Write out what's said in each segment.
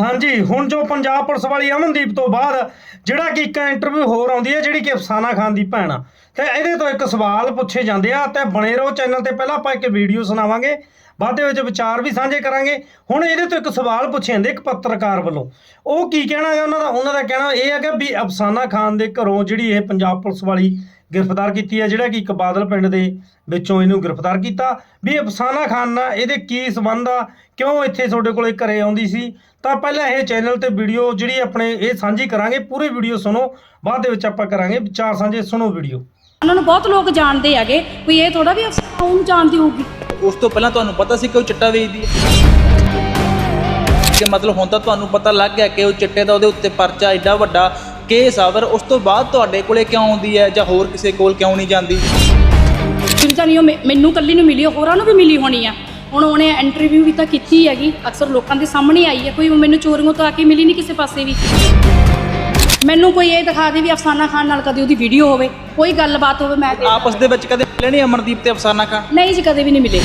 ਹਾਂਜੀ, ਹੁਣ ਜੋ ਪੰਜਾਬ ਪੁਲਿਸ ਵਾਲੀ ਅਮਨਦੀਪ ਤੋਂ ਬਾਅਦ ਜਿਹੜਾ ਕਿ ਇੱਕ ਇੰਟਰਵਿਊ ਹੋਰ ਆਉਂਦੀ ਹੈ, ਜਿਹੜੀ ਕਿ ਅਫਸਾਨਾ ਖਾਨ ਦੀ ਭੈਣ ਆ। ਤੇ ਇਹਦੇ ਤੋਂ ਇੱਕ ਸਵਾਲ ਪੁੱਛੇ ਜਾਂਦੇ ਆ, ਤੇ ਬਣੇ ਰਹੋ ਚੈਨਲ ਤੇ ਪਹਿਲਾਂ ਆਪਾਂ ਇੱਕ ਵੀਡੀਓ ਸੁਣਾਵਾਂਗੇ, ਬਾਅਦ ਦੇ ਵਿੱਚ ਵਿਚਾਰ ਵੀ ਸਾਂਝੇ ਕਰਾਂਗੇ। ਹੁਣ ਇਹਦੇ ਤੋਂ ਇੱਕ ਸਵਾਲ ਪੁੱਛੇ ਜਾਂਦੇ ਇੱਕ ਪੱਤਰਕਾਰ ਵੱਲੋਂ। ਉਹ ਕੀ ਕਹਿਣਾ ਹੈ ਉਹਨਾਂ ਦਾ? ਉਹਨਾਂ ਦਾ ਕਹਿਣਾ ਇਹ ਹੈਗਾ ਵੀ ਅਫਸਾਨਾ ਖਾਨ ਦੇ ਘਰੋਂ ਜਿਹੜੀ ਇਹ ਪੰਜਾਬ ਪੁਲਿਸ ਵਾਲੀ ਗ੍ਰਿਫਤਾਰ ਕੀਤੀ ਹੈ ਜਿਹੜਾ ਕਿ ਇੱਕ ਬਾਦਲ ਪਿੰਡ ਦੇ ਵਿੱਚੋਂ ਇਹਨੂੰ ਗ੍ਰਿਫਤਾਰ ਕੀਤਾ। ਵੀ ਅਫਸਾਨਾ ਖਾਨ ਨਾਲ ਇਹਦੇ ਕੀ ਸੰਬੰਧ ਆ ਕਿਉਂ ਇੱਥੇ ਤੁਹਾਡੇ ਕੋਲੇ ਘਰੇ ਆਉਂਦੀ ਸੀ? ਤਾਂ ਪਹਿਲਾਂ ਇਹ ਚੈਨਲ ਤੇ ਵੀਡੀਓ ਜਿਹੜੀ ਆਪਣੇ ਇਹ ਸਾਂਝੀ ਕਰਾਂਗੇ ਪੂਰੀ ਵੀਡੀਓ ਸੁਣੋ ਬਾਅਦ ਦੇ ਵਿੱਚ ਆਪਾਂ ਕਰਾਂਗੇ ਵਿਚਾਰ ਸਾਂਝੇ ਸੁਣੋ ਵੀਡੀਓ। ਉਹਨਾਂ ਨੂੰ ਬਹੁਤ ਲੋਕ ਜਾਣਦੇ ਹੈਗੇ ਕੋਈ ਇਹ ਥੋੜਾ ਵੀ ਅਫਸਰ ਉਹਨੂੰ ਜਾਣਦੀ ਹੋਊਗੀ? ਉਸ ਤੋਂ ਪਹਿਲਾਂ ਤੁਹਾਨੂੰ ਪਤਾ ਸੀ ਕਿ ਉਹ ਚਿੱਟਾ ਵੇਚਦੀ ਹੈ? ਕਿ ਮਤਲਬ ਹੁਣ ਤਾਂ ਤੁਹਾਨੂੰ ਪਤਾ ਲੱਗ ਗਿਆ ਕਿ ਉਹ ਚਿੱਟੇ ਦਾ ਉਹਦੇ ਉੱਤੇ ਪਰਚਾ ਐਡਾ ਵੱਡਾ ਕੇਸ ਆ ਪਰ ਉਸ ਤੋਂ ਬਾਅਦ ਤੁਹਾਡੇ ਕੋਲੇ ਕਿਉਂ ਆਉਂਦੀ ਹੈ ਜਾਂ ਹੋਰ ਕਿਸੇ ਕੋਲ ਕਿਉਂ ਨਹੀਂ ਜਾਂਦੀ? ਚਿੰਤਾ ਨਹੀਂ ਉਹ ਮੈ- ਮੈਨੂੰ ਕੱਲੀ ਨੂੰ ਮਿਲੀ ਹੋਰਾਂ ਨੂੰ ਵੀ ਮਿਲੀ ਹੋਣੀ ਆ। ਹੁਣ ਉਹਨੇ ਇੰਟਰਵਿਊ ਵੀ ਤਾਂ ਕੀਤੀ ਹੈਗੀ ਅਕਸਰ ਲੋਕਾਂ ਦੇ ਸਾਹਮਣੇ ਆਈ ਹੈ ਕੋਈ ਮੈਨੂੰ ਚੋਰੀਆਂ ਤੋਂ ਆ ਕੇ ਮਿਲੀ ਨਹੀਂ ਕਿਸੇ ਪਾਸੇ ਵੀ। ਮੈਨੂੰ ਕੋਈ ਇਹ ਦਿਖਾ ਦੇ ਵੀ ਅਫਸਾਨਾ ਖਾਨ ਨਾਲ ਕਦੇ ਉਹਦੀ ਵੀਡੀਓ ਹੋਵੇ ਕੋਈ ਗੱਲਬਾਤ ਹੋਵੇ ਮੈਂ ਤੇ- ਆਪਸ ਦੇ ਵਿੱਚ ਕਦੇ ਮਿਲੇ ਨਹੀਂ ਅਮਨਦੀਪ ਤੇ ਅਫਸਾਨਾ ਖਾਨ? ਨਹੀਂ ਜੀ ਕਦੇ ਵੀ ਨਹੀਂ ਮਿਲੇ।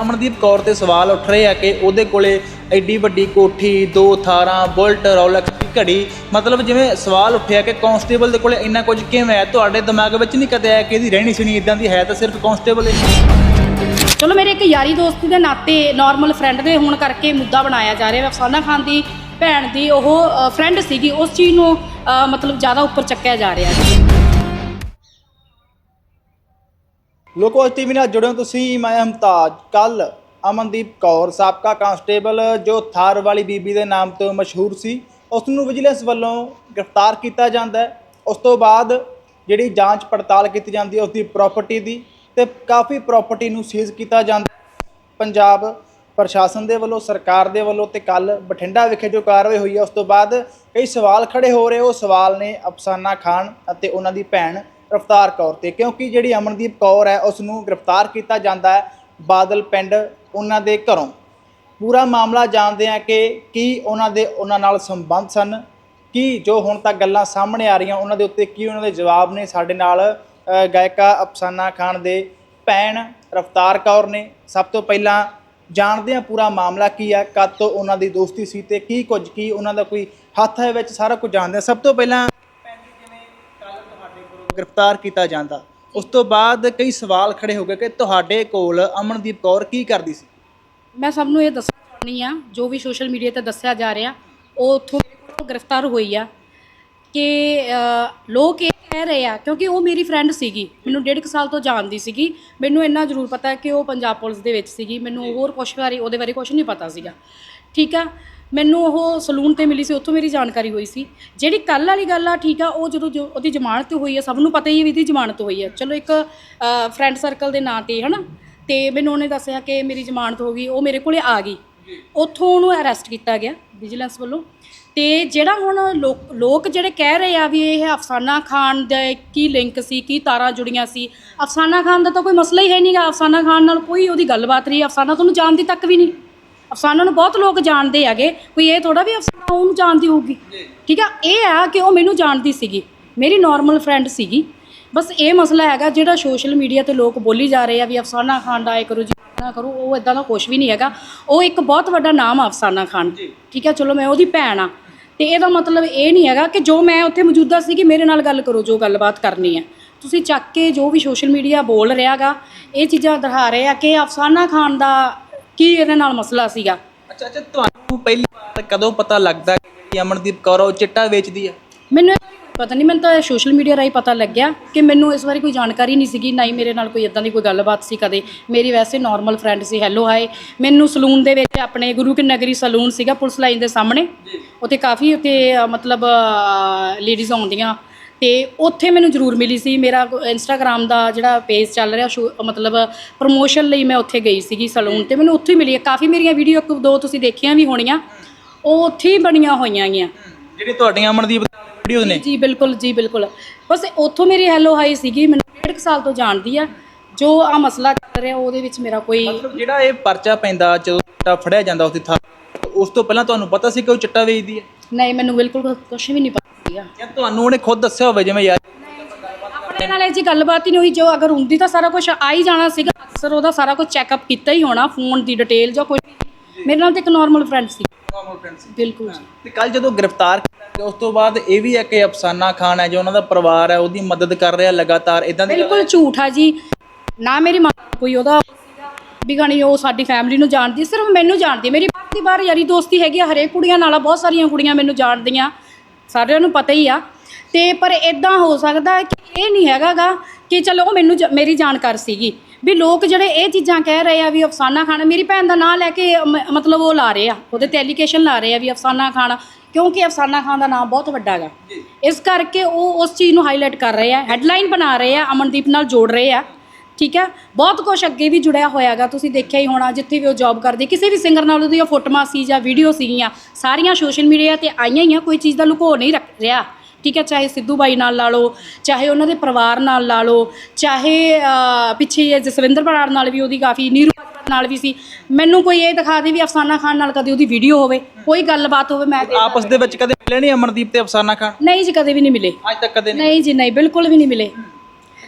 ਅਮਨਦੀਪ ਕੌਰ ਤੇ ਸਵਾਲ ਉੱਠ ਰਹੇ ਆ ਕਿ ਉਹਦੇ ਕੋਲੇ ਐਡੀ ਵੱਡੀ ਕੋਠੀ ਦੋ ਥਾਰਾਂ ਬੁਲਟ ਰੌਲੈਕਸ ਦੀ ਘੜੀ। ਮਤਲਬ ਜਿਵੇਂ ਸਵਾਲ ਉੱਠਿਆ ਕਿ ਕਾਂਸਟੇਬਲ ਦੇ ਕੋਲੇ ਇੰਨਾ ਕੁਝ ਕਿਵੇਂ ਹੈ ਤੁਹਾਡੇ ਦਿਮਾਗ ਵਿੱਚ ਨਹੀਂ ਕਦੇ ਆਇਆ ਕਿ ਇਹਦੀ ਰਹਿਣੀ ਸੁਣੀ ਇਦਾਂ ਦੀ ਹੈ ਤਾਂ ਸਿਰਫ ਕਾਂਸਟੇਬਲ ਹੈ। ਚਲੋ ਮੇਰੇ ਇੱਕ ਯਾਰੀ ਦੋਸਤੀ ਦੇ ਨਾਤੇ ਨਾਰਮਲ ਫਰੈਂਡ ਦੇ ਹੋਣ ਕਰਕੇ ਮੁੱਦਾ ਬਣਾਇਆ ਜਾ ਰਿਹਾ। ਹੈ ਅਫਸਾਨਾ ਖਾਨ ਦੀ ਭੈਣ ਦੀ ਉਹ ਫਰੈਂਡ ਸੀਗੀ ਉਸ ਚੀਜ਼ ਨੂੰ ਮਤਲਬ ਜ਼ਿਆਦਾ ਉੱਪਰ ਚੱਕਿਆ ਜਾ ਰਿਹਾ ਹੈ ਲੋਕੋ ਅੱਜ ਟੀਵੀ ਨਾਲ ਜੁੜੇ ਹੋ ਤੁਸੀਂ ਮੈਂ ਹਮਤਾਜ। ਕੱਲ ਅਮਨਦੀਪ ਕੌਰ ਸਾਬਕਾ ਕਾਂਸਟੇਬਲ ਜੋ ਥਾਰ ਵਾਲੀ ਬੀਬੀ ਦੇ ਨਾਮ ਤੋਂ ਮਸ਼ਹੂਰ ਸੀ ਉਸ ਨੂੰ ਵਿਜੀਲੈਂਸ ਵੱਲੋਂ ਗ੍ਰਿਫਤਾਰ ਕੀਤਾ ਜਾਂਦਾ ਹੈ। ਉਸ ਤੋਂ ਬਾਅਦ ਜਿਹੜੀ ਜਾਂਚ ਪੜਤਾਲ ਕੀਤੀ ਜਾਂਦੀ ਹੈ ਉਸ ਦੀ ਪ੍ਰਾਪਰਟੀ ਦੀ ਤੇ ਕਾਫੀ ਪ੍ਰਾਪਰਟੀ ਨੂੰ ਸੀਜ਼ ਕੀਤਾ ਜਾਂਦਾ ਪੰਜਾਬ ਪ੍ਰਸ਼ਾਸਨ ਦੇ ਵੱਲੋਂ, ਸਰਕਾਰ ਦੇ ਵੱਲੋਂ ਤੇ ਕੱਲ ਬਠਿੰਡਾ ਵਿਖੇ ਜੋ ਕਾਰਵਾਈ ਹੋਈ ਹੈ, ਉਸ ਤੋਂ ਬਾਅਦ ਕਈ ਸਵਾਲ ਖੜੇ ਹੋ ਰਹੇ। ਉਹ ਸਵਾਲ ਨੇ ਅਫਸਾਨਾ ਖਾਨ ਅਤੇ ਉਹਨਾਂ ਦੀ ਭੈਣ ਰਫਤਾਰ ਕੌਰ ਤੇ, ਕਿਉਂਕਿ ਜਿਹੜੀ ਅਮਨਦੀਪ ਕੌਰ ਹੈ ਉਸ ਨੂੰ ਗ੍ਰਿਫਤਾਰ ਕੀਤਾ ਜਾਂਦਾ ਹੈ ਬਾਦਲ ਪਿੰਡ ਉਹਨਾਂ ਦੇ ਘਰੋਂ। ਪੂਰਾ ਮਾਮਲਾ ਜਾਣਦੇ ਹਾਂ ਕਿ ਕੀ ਉਹਨਾਂ ਦੇ ਉਹਨਾਂ ਨਾਲ ਸੰਬੰਧ ਸਨ, ਕੀ ਜੋ ਹੁਣ ਤੱਕ ਗੱਲਾਂ ਸਾਹਮਣੇ ਆ ਰਹੀਆਂ, ਉਹਨਾਂ ਦੇ ਉੱਤੇ ਕੀ ਉਹਨਾਂ ਦੇ ਜਵਾਬ ਨੇ, ਸਾਡੇ ਨਾਲ ਗਾਇਕਾ ਅਫਸਾਨਾ ਖਾਨ ਦੇ ਭੈਣ ਰਫਤਾਰ ਕੌਰ ਨੇ। ਸਭ ਤੋਂ ਪਹਿਲਾਂ ਜਾਣਦੇ ਆ ਪੂਰਾ ਮਾਮਲਾ ਕੀ ਹੈ ਕਦ ਤੋਂ ਉਹਨਾਂ ਦੀ ਦੋਸਤੀ ਸੀ ਤੇ ਕੀ ਕੁਝ, ਕੀ ਉਹਨਾਂ ਦਾ ਕੋਈ ਹੱਥ ਹੈ ਵਿੱਚ, ਸਾਰਾ ਕੁਝ ਜਾਣਦੇ ਆ ਸਭ ਤੋਂ ਪਹਿਲਾਂ ਜਿਵੇਂ ਕੱਲ ਤੁਹਾਡੇ ਕੋਲੋਂ ਗ੍ਰਿਫਤਾਰ ਕੀਤਾ ਜਾਂਦਾ, ਉਸ ਤੋਂ ਬਾਅਦ ਕਈ ਸਵਾਲ ਖੜੇ ਹੋ ਗਏ ਕਿ ਤੁਹਾਡੇ ਕੋਲ ਅਮਨਦੀਪ ਕੌਰ ਕੀ ਕਰਦੀ ਸੀ? ਮੈਂ ਸਭ ਨੂੰ ਇਹ ਦੱਸ ਚਾਹੁੰਦੀ ਆ ਜੋ ਵੀ ਸੋਸ਼ਲ ਮੀਡੀਆ ਤੇ ਦੱਸਿਆ ਜਾ ਰਿਹਾ ਉਹ ਉੱਥੋਂ ਗ੍ਰਿਫਤਾਰ ਹੋਈ ਆ। ਕਿ ਲੋਕ ਇਹ ਕਹਿ ਰਹੇ ਆ ਕਿਉਂਕਿ ਉਹ ਮੇਰੀ ਫਰੈਂਡ ਸੀਗੀ ਮੈਨੂੰ ਡੇਢ ਕੁ ਸਾਲ ਤੋਂ ਜਾਣਦੀ ਸੀਗੀ। ਮੈਨੂੰ ਇੰਨਾ ਜ਼ਰੂਰ ਪਤਾ ਹੈ ਕਿ ਉਹ ਪੰਜਾਬ ਪੁਲਿਸ ਦੇ ਵਿੱਚ ਸੀਗੀ ਮੈਨੂੰ ਹੋਰ ਕੁਛ ਬਾਰੇ ਉਹਦੇ ਬਾਰੇ ਕੁਝ ਨਹੀਂ ਪਤਾ ਸੀਗਾ। ਠੀਕ ਆ? ਮੈਨੂੰ ਉਹ ਸਲੂਨ ਤੇ ਮਿਲੀ ਸੀ ਉੱਥੋਂ ਮੇਰੀ ਜਾਣਕਾਰੀ ਹੋਈ ਸੀ। ਜਿਹੜੀ ਕੱਲ ਵਾਲੀ ਗੱਲ ਆ ਠੀਕ ਆ ਉਹ ਜਦੋਂ ਉਹਦੀ ਜ਼ਮਾਨਤ ਹੋਈ ਹੈ ਸਭ ਨੂੰ ਪਤਾ ਹੀ ਹੈ ਵੀ ਇਹਦੀ ਜ਼ਮਾਨਤ ਹੋਈ ਹੈ ਚਲੋ ਇੱਕ ਫਰੈਂਡ ਸਰਕਲ ਦੇ ਨਾਂ ਤੇ ਹਨਾ? ਤੇ ਮੈਨੂੰ ਉਹਨੇ ਦੱਸਿਆ ਕਿ ਮੇਰੀ ਜ਼ਮਾਨਤ ਹੋ ਗਈ ਉਹ ਮੇਰੇ ਕੋਲੇ ਆ ਗਈ। ਉੱਥੋਂ ਉਹਨੂੰ ਅਰੈਸਟ ਕੀਤਾ ਗਿਆ ਵਿਜੀਲੈਂਸ ਵੱਲੋਂ। ਤੇ ਜਿਹੜਾ ਹੁਣ ਲੋਕ ਲੋਕ ਜਿਹੜੇ ਕਹਿ ਰਹੇ ਆ ਵੀ ਇਹ ਅਫਸਾਨਾ ਖਾਨ ਦਾ ਕੀ ਲਿੰਕ ਸੀ ਕੀ ਤਾਰਾਂ ਜੁੜੀਆਂ ਸੀ? ਅਫਸਾਨਾ ਖਾਨ ਦਾ ਤਾਂ ਕੋਈ ਮਸਲਾ ਹੀ ਹੈ ਨਹੀਂਗਾ ਅਫਸਾਨਾ ਖਾਨ ਨਾਲ ਕੋਈ ਉਹਦੀ ਗੱਲਬਾਤ ਨਹੀਂ ਅਫਸਾਨਾ ਤੁਹਾਨੂੰ ਜਾਣਦੀ ਤੱਕ ਵੀ ਨਹੀਂ। ਅਫਸਾਨਾ ਨੂੰ ਬਹੁਤ ਲੋਕ ਜਾਣਦੇ ਹੈਗੇ ਕੋਈ ਇਹ ਥੋੜਾ ਵੀ ਅਫਸਾਨਾ ਉਹਨੂੰ ਜਾਣਦੀ ਹੋਊਗੀ। ਠੀਕ ਆ? ਇਹ ਆ ਕਿ ਉਹ ਮੈਨੂੰ ਜਾਣਦੀ ਸੀਗੀ ਮੇਰੀ ਨਾਰਮਲ ਫਰੈਂਡ ਸੀਗੀ। ਬਸ ਇਹ ਮਸਲਾ ਹੈਗਾ ਜਿਹੜਾ ਸੋਸ਼ਲ ਮੀਡੀਆ ਤੇ ਲੋਕ ਬੋਲੀ ਜਾ ਰਹੇ ਆ ਵੀ ਅਫਸਾਨਾ ਖਾਨ ਦਾ ਇਹ ਕਰੋ ਜੀ। ਨਾ ਕਰੋ ਉਹ ਇਦਾਂ ਦਾ ਕੁਝ ਵੀ ਨਹੀਂ ਹੈਗਾ। ਉਹ ਇੱਕ ਬਹੁਤ ਵੱਡਾ ਨਾਮ ਆ ਅਫਸਾਨਾ ਖਾਨ। ਠੀਕ ਹੈ ਚਲੋ ਮੈਂ ਉਹਦੀ ਭੈਣ ਆ। ਤੇ ਇਹਦਾ ਮਤਲਬ ਇਹ ਨਹੀਂ ਹੈਗਾ ਕਿ ਜੋ ਮੈਂ ਉੱਥੇ ਮੌਜੂਦਾ ਸੀ ਕਿ ਮੇਰੇ ਨਾਲ ਗੱਲ ਕਰੋ ਜੋ ਗੱਲਬਾਤ ਕਰਨੀ ਹੈ। ਤੁਸੀਂ ਚੱਕ ਕੇ ਜੋ ਵੀ ਸੋਸ਼ਲ ਮੀਡੀਆ ਬੋਲ ਰਿਹਾਗਾ ਇਹ ਚੀਜ਼ਾਂ ਦਿਖਾ ਰਹੇ ਆ ਕਿ ਅਫਸਾਨਾ ਖਾਨ ਦਾ ਕੀ ਇਹਦੇ ਨਾਲ ਮਸਲਾ ਸੀਗਾ। ਅੱਛਾ ਅੱਛਾ ਤੁਹਾਨੂੰ ਪਹਿਲੀ ਵਾਰ ਕਦੋਂ ਪਤਾ ਲੱਗਦਾ ਕਿ ਜਿਹੜੀ ਅਮਨਦੀਪ ਕੌਰ ਆ? ਉਹ ਚਿੱਟਾ ਵੇਚਦੀ ਹੈ ਮੈਨੂੰ ਇਹ ਪਤਾ ਨਹੀਂ ਮੈਨੂੰ ਤਾਂ ਸੋਸ਼ਲ ਮੀਡੀਆ ਰਾਹੀਂ ਪਤਾ ਲੱਗਿਆ ਕਿ ਮੈਨੂੰ ਇਸ ਬਾਰੇ ਕੋਈ ਜਾਣਕਾਰੀ ਨਹੀਂ ਸੀਗੀ ਨਾ ਹੀ ਮੇਰੇ ਨਾਲ ਕੋਈ ਇਦਾਂ ਦੀ ਕੋਈ ਗੱਲਬਾਤ ਸੀ ਕਦੇ। ਮੇਰੀ ਵੈਸੇ ਨਾਰਮਲ ਫਰੈਂਡ ਸੀ ਹੈਲੋ ਹਾਏ ਮੈਨੂੰ ਸਲੂਨ ਦੇ ਵਿੱਚ ਆਪਣੇ ਗੁਰੂ ਕੀ ਨਗਰੀ ਸਲੂਨ ਸੀਗਾ ਪੁਲਿਸ ਲਾਈਨ ਦੇ ਸਾਹਮਣੇ। ਉੱਥੇ ਕਾਫੀ ਉੱਥੇ ਅ, ਮਤਲਬ ਲੇਡੀਜ਼ ਆਉਂਦੀਆਂ। ਤੇ ਉੱਥੇ ਮੈਨੂੰ ਜ਼ਰੂਰ ਮਿਲੀ ਸੀ। ਮੇਰਾ ਇੰਸਟਾਗ੍ਰam ਦਾ ਜਿਹੜਾ ਪੇਜ ਚੱਲ ਰਿਹਾ ਸ਼ੋ- ਮਤਲਬ ਪ੍ਰੋਮੋਸ਼ਨ ਲਈ ਮੈਂ ਉੱਥੇ ਗਈ ਸੀਗੀ ਸਲੂਨ ਤੇ। ਮੈਨੂੰ ਉੱਥੇ ਹੀ ਮਿਲੀ ਹੈ। ਕਾਫੀ ਮੇਰੀਆਂ ਵੀਡੀਓ ਇੱਕ ਦੋ ਤੁਸੀਂ ਦੇਖੀਆਂ ਵੀ ਹੋਣੀਆਂ। ਉਹ ਉੱਥੇ ਹੀ ਬਣੀਆਂ ਹੋਈਆਂ ਗੀਆਂ ਜਿਹੜੀ ਤੁਹਾਡੀਆਂ ਅਮਨਦੀਪ ਵੀਡੀਓਜ਼ ਨੇ ਜੀ ਬਿਲਕੁਲ ਜੀ ਬਿਲਕੁਲ। ਬਸ ਉੱਥੋਂ ਮੇਰੀ ਹੈਲੋ ਹਾਈ ਸੀਗੀ ਮੈਨੂੰ ਡੇਢ ਕੁ ਸਾਲ ਤੋਂ ਜਾਣਦੀ ਆ। ਜੋ ਆ ਮਸਲਾ ਚੱਲ ਰਿਹਾ ਉਹਦੇ ਵਿੱਚ ਮੇਰਾ ਕੋਈ ਮਤਲਬ ਜਿਹੜਾ ਇਹ ਪਰਚਾ ਪੈਂਦਾ ਜਦੋਂ ਚਿੱਟਾ ਫੜਿਆ ਜਾਂਦਾ ਉਸ ਦੀ ਥਾਂ ਉਸ ਤੋਂ ਪਹਿਲਾਂ ਤੁਹਾਨੂੰ ਪਤਾ ਸੀ ਕਿ ਉਹ ਚਿੱਟਾ ਵੇਚਦੀ ਹੈ? ਨਹੀਂ ਮੈਨੂੰ ਬਿਲਕੁਲ ਕੁਝ ਵੀ ਨਹੀਂ ਪਤਾ ਸੀਗਾ। ਜਾਂ ਤੁਹਾਨੂੰ ਉਹਨੇ ਖੁਦ ਦੱਸਿਆ ਹੋਵੇ ਜਿਵੇਂ ਯਾਰ ਆਪਣੇ ਨਾਲ ਇਹ ਜੀ ਗੱਲਬਾਤ ਹੀ ਨਹੀਂ ਹੋਈ। ਜੋ ਅਗਰ ਹੁੰਦੀ ਤਾਂ ਸਾਰਾ ਕੁਝ ਆ ਹੀ ਜਾਣਾ ਸੀਗਾ। ਅਕਸਰ ਉਹਦਾ ਸਾਰਾ ਕੁਝ ਚੈੱਕਅਪ ਕੀਤਾ ਹੀ ਹੋਣਾ ਫੋਨ ਦੀ ਡਿਟੇਲ ਜਾਂ ਕੋਈ ਮੇਰੇ ਨਾਲ ਤਾਂ ਇੱਕ ਨਾਰਮਲ ਫਰੈਂਡ ਸੀ। ਨਾਰਮਲ ਫਰੈਂਡ ਸੀ। ਬਿਲਕੁਲ ਤੇ ਕੱਲ ਜਦੋਂ ਗ੍ਰਿਫਤਾਰ ਕੀਤਾ ਉਸ ਤੋਂ ਬਾਅਦ ਇਹ ਵੀ ਹੈ ਕਿ ਅਫਸਾਨਾ ਖਾਨ ਹੈ ਜੋ ਉਹਨਾਂ ਦਾ ਪਰਿਵਾਰ ਹੈ ਉਹਦੀ ਮਦਦ ਕਰ ਰਿਹਾ ਲਗਾਤਾਰ ਇਦਾਂ ਦੀ ਬਿਲਕੁਲ ਝੂਠ ਆ ਜੀ। ਨਾ ਮੇਰੀ ਮਾਂ ਕੋਈ ਉਹਦਾ ਵੀ ਗਾਣੀ ਉਹ ਸਾਡੀ ਫੈਮਿਲੀ ਨੂੰ ਜਾਣਦੀ ਸਿਰਫ ਮੈਨੂੰ ਜਾਣਦੀ ਹੈ। ਮੇਰੀ ਬਾਹਰ ਦੀ ਬਾਹਰ ਯਾਰੀ ਦੋਸਤੀ ਹੈਗੀ ਆ ਹਰੇਕ ਕੁੜੀਆਂ ਨਾਲ ਆ, ਬਹੁਤ ਸਾਰੀਆਂ ਕੁੜੀਆਂ ਮੈਨੂੰ ਜਾਣਦੀਆਂ। ਸਾਰਿਆਂ ਨੂੰ ਪਤਾ ਹੀ ਆ। ਤੇ ਪਰ ਇਦਾਂ ਹੋ ਸਕਦਾ ਹੈ ਕਿ ਇਹ ਨਹੀਂ ਹੈਗਾਗਾ ਕਿ ਚਲੋ ਉਹ ਮੈਨੂੰ ਜ- ਮੇਰੀ ਜਾਣਕਾਰ ਸੀਗੀ। ਵੀ ਲੋਕ ਜਿਹੜੇ ਇਹ ਚੀਜ਼ਾਂ ਕਹਿ ਰਹੇ ਆ ਵੀ ਅਫਸਾਨਾ ਖਾਨ ਮੇਰੀ ਭੈਣ ਦਾ ਨਾਂ ਲੈ ਕੇ ਮ- ਮਤਲਬ ਉਹ ਲਾ ਰਹੇ ਆ ਉਹਦੇ ਤੇ ਐਲੀਗੇਸ਼ਨ ਲਾ ਰਹੇ ਆ ਵੀ ਅਫਸਾਨਾ ਖਾਨ ਕਿਉਂਕਿ ਅਫਸਾਨਾ ਖਾਨ ਦਾ ਨਾਮ ਬਹੁਤ ਵੱਡਾ ਹੈਗਾ। ਇਸ ਕਰਕੇ ਉਹ ਉਸ ਚੀਜ਼ ਨੂੰ ਹਾਈਲਾਈਟ ਕਰ ਰਹੇ ਆ ਹੈਡਲਾਈਨ ਬਣਾ ਰਹੇ ਆ ਅਮਨਦੀਪ ਨਾਲ ਜੋੜ ਰਹੇ ਆ। ਠੀਕ ਹੈ ਬਹੁਤ ਕੁਝ ਅੱਗੇ ਵੀ ਜੁੜਿਆ ਹੋਇਆਗਾ ਤੁਸੀਂ ਦੇਖਿਆ ਹੀ ਹੋਣਾ ਜਿੱਥੇ ਵੀ ਉਹ ਜੌਬ ਕਰਦੀ ਕਿਸੇ ਵੀ ਸਿੰਗਰ ਨਾਲ ਉਹਦੀਆਂ ਫੋਟੋਆਂ ਸੀ ਜਾਂ ਵੀਡੀਓ ਸੀਗੀਆਂ ਸਾਰੀਆਂ ਸੋਸ਼ਲ ਮੀਡੀਆ ਤੇ ਆਈਆਂ ਹੀ ਆ ਕੋਈ ਚੀਜ਼ ਦਾ ਲੁਕੋ ਨਹੀਂ ਰਿਹਾ। ਠੀਕ ਹੈ ਚਾਹੇ ਸਿੱਧੂ ਬਾਈ ਨਾਲ ਲਾ ਲਓ ਚਾਹੇ ਉਹਨਾਂ ਦੇ ਪਰਿਵਾਰ ਨਾਲ ਲਾ ਲਓ ਚਾਹੇ ਪਿੱਛੇ ਜੇ ਜਸਵਿੰਦਰ ਬਰਾੜ ਨਾਲ ਵੀ ਉਹਦੀ ਕਾਫੀ ਨੀਰੂ ਨਾਲ ਵੀ ਸੀ। ਮੈਨੂੰ ਕੋਈ ਇਹ ਦਿਖਾ ਦੇ ਵੀ ਅਫਸਾਨਾ ਖਾਨ ਨਾਲ ਕਦੇ ਉਹਦੀ ਵੀਡੀਓ ਹੋਵੇ ਕੋਈ ਗੱਲਬਾਤ ਹੋਵੇ ਮੈਂ ਆਪਸ ਦੇ ਵਿੱਚ ਕਦੇ ਮਿਲੇ ਨਹੀਂ ਅਮਰਦੀਪ ਤੇ ਅਫਸਾਨਾ ਖਾਨ? ਨਹੀਂ ਜੀ ਕਦੇ ਵੀ ਨਹੀਂ ਮਿਲੇ। ਅੱਜ ਤੱਕ ਕਦੇ ਨਹੀਂ ਨਹੀਂ ਜੀ ਨਹੀਂ ਬਿਲਕੁਲ ਵੀ ਨਹੀਂ ਮਿਲੇ।